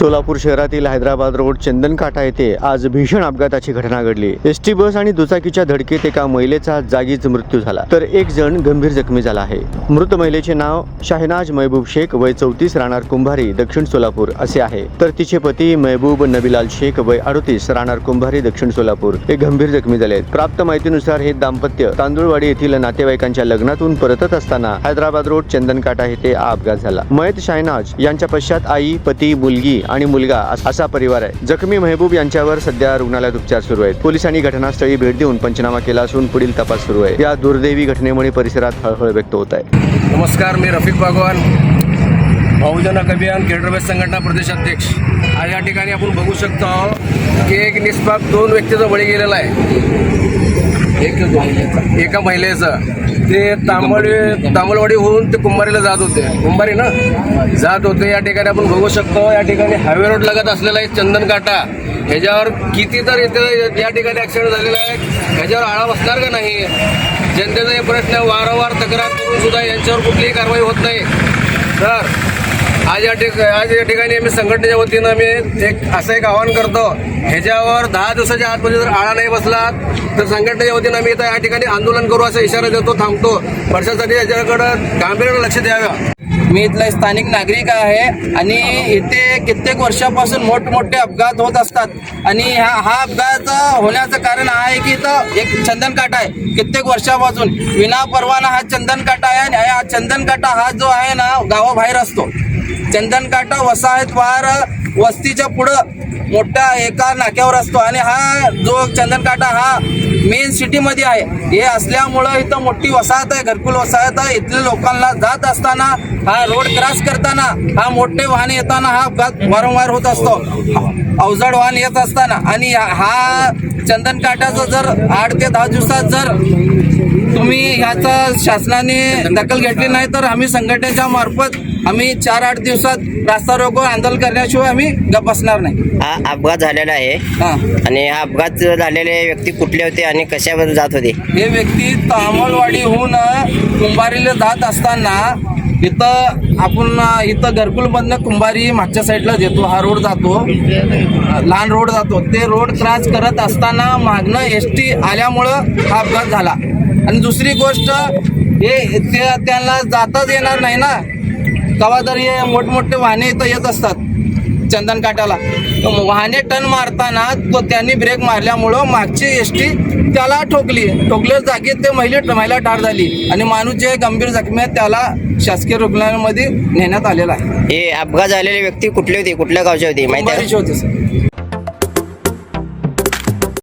सोलापूर शहरातील हैदराबाद रोड चंदनकाठा येथे आज भीषण अपघाताची घटना घडली. एस टी बस आणि दुचाकीच्या धडकेत एका महिलेचा जागीच मृत्यू झाला. तर एक जण गंभीर जखमी झाला आहे. मृत महिलेचे नाव शाहनाज महबूब शेख वय चौतीस राहणार कुंभारी दक्षिण सोलापूर असे आहे. तर तिचे पती महबूब नबीलाल शेख वय अडोतीस राहणार कुंभारी दक्षिण सोलापूर हे गंभीर जखमी झाले आहेत. प्राप्त माहितीनुसार हे दाम्पत्य तांदूळवाडी येथील नातेवाईकांच्या लग्नातून परतत असताना हैदराबाद रोड चंदनकाठा येथे हा अपघात झाला. मयत शाहनाज यांच्या पश्चात आई पती मुलगी आणि मुलगा असा परिवार आहे. जखमी महबूब यांच्यावर सध्या रुग्णालयात उपचार सुरू आहेत. पोलिसांनी घटनास्थळी भेट देऊन पंचनामा केला असून पुढील तपास सुरू आहे. या दुर्दैवी घटनेमुळे परिसरात हळहळ व्यक्त होत आहे. नमस्कार मी रफिक बागवान बहुजन अभियान केडरबेस संघटना प्रदेशाध्यक्ष आज या ठिकाणी आपण बघू शकतो की एक निष्पाप दोन व्यक्तीचा बळी गेलेला आहे. एक एका महिलेचं. ते तांबडी तांबडवाडी होऊन ते कुंभारीला जात होते. कुंभारी ना? जात होते. या ठिकाणी आपण बघू शकतो या ठिकाणी हायवे रोड लगत असलेला आहे चंदन काटा ह्याच्यावर किती तर इथे या ठिकाणी ऍक्सिडेंट झालेला आहे. ह्याच्यावर आळा बसणार का नाही? जनतेचा हे प्रश्न वारंवार तक्रार करून सुद्धा यांच्यावर कुठलीही कारवाई होत नाही. तर आज या ठिक आज या ठिकाणी आम्ही संघटनेच्या वतीनं आम्ही एक असं एक आवाहन करतो. ह्याच्यावर दहा दिवसाच्या आतमध्ये जर आळा नाही बसला तर संघटनेच्या वतीनं आम्ही इथं या ठिकाणी आंदोलन करू असा इशारा देतो थांबतो. प्रशासनाने याच्याकडं गांभीर्यानं लक्ष द्यावं. मी इथला स्थानिक नागरिक आहे आणि इथे कित्येक वर्षापासून मोठमोठे अपघात होत असतात. आणि हा हा अपघात होण्याचं कारण आहे की इथं एक चंदन काटा आहे. कित्येक वर्षापासून विना परवाना हा चंदन काटा आहे आणि हा चंदन काटा हा जो आहे ना गावाबाहेर असतो. चंदनकाटा वसाहत पार वस्तीच्या पुढं मोठ्या एका नाक्यावर असतो. आणि हा जो चंदनकाटा हा मेन सिटीमध्ये आहे. हे असल्यामुळं इथं मोठी वसाहत आहे घरकुल वसाहत आहे. इथल्या लोकांना जात असताना हा रोड क्रॉस करताना हा मोठे वाहन येताना हा अपघात वारंवार होत असतो. अवजड वाहन येत असताना. आणि हा- चंदनकाटाचा जर आठ ते दहा दिवसात जर तुम्ही ह्याचा शासनाने दखल घेतली नाही तर आम्ही संघटनेच्या मार्फत आम्ही चार आठ दिवसात रास्ता रोको आंदोलन करण्याशिवाय आम्ही गप बसणार नाही. हा अपघात झालेला आहे. हा. आणि हा अपघात झालेले व्यक्ती कुठले होते आणि कशावर जात होते? हे व्यक्ती तामलवाडीहून कुंभारीला जात असताना इथं आपण इथं घरकुलमधनं कुंभारी मागच्या साईडला देतो हा रोड जातो. लहान रोड जातो. ते रोड क्रॉस करत असताना मागणं एस टी आल्यामुळं हा अपघात झाला. आणि दुसरी गोष्ट हे ते त्यांना जाताच येणार नाही ना. कवा तर हे मोठमोठे वाहने इथं येत असतात. चंदन काटाला वाहने टन मारताना तो त्यांनी ब्रेक मारल्यामुळं मागची एस टी त्याला ठोकली. ठोकल्या जागेत ते महिला महिला ठार झाली. आणि माणूस जे गंभीर जखमी आहेत त्याला शासकीय रुग्णालयामध्ये नेण्यात आलेला आहे. हे अपघात झालेले व्यक्ती कुठले होते? कुठल्या गावचे होते? माहिती होते सर.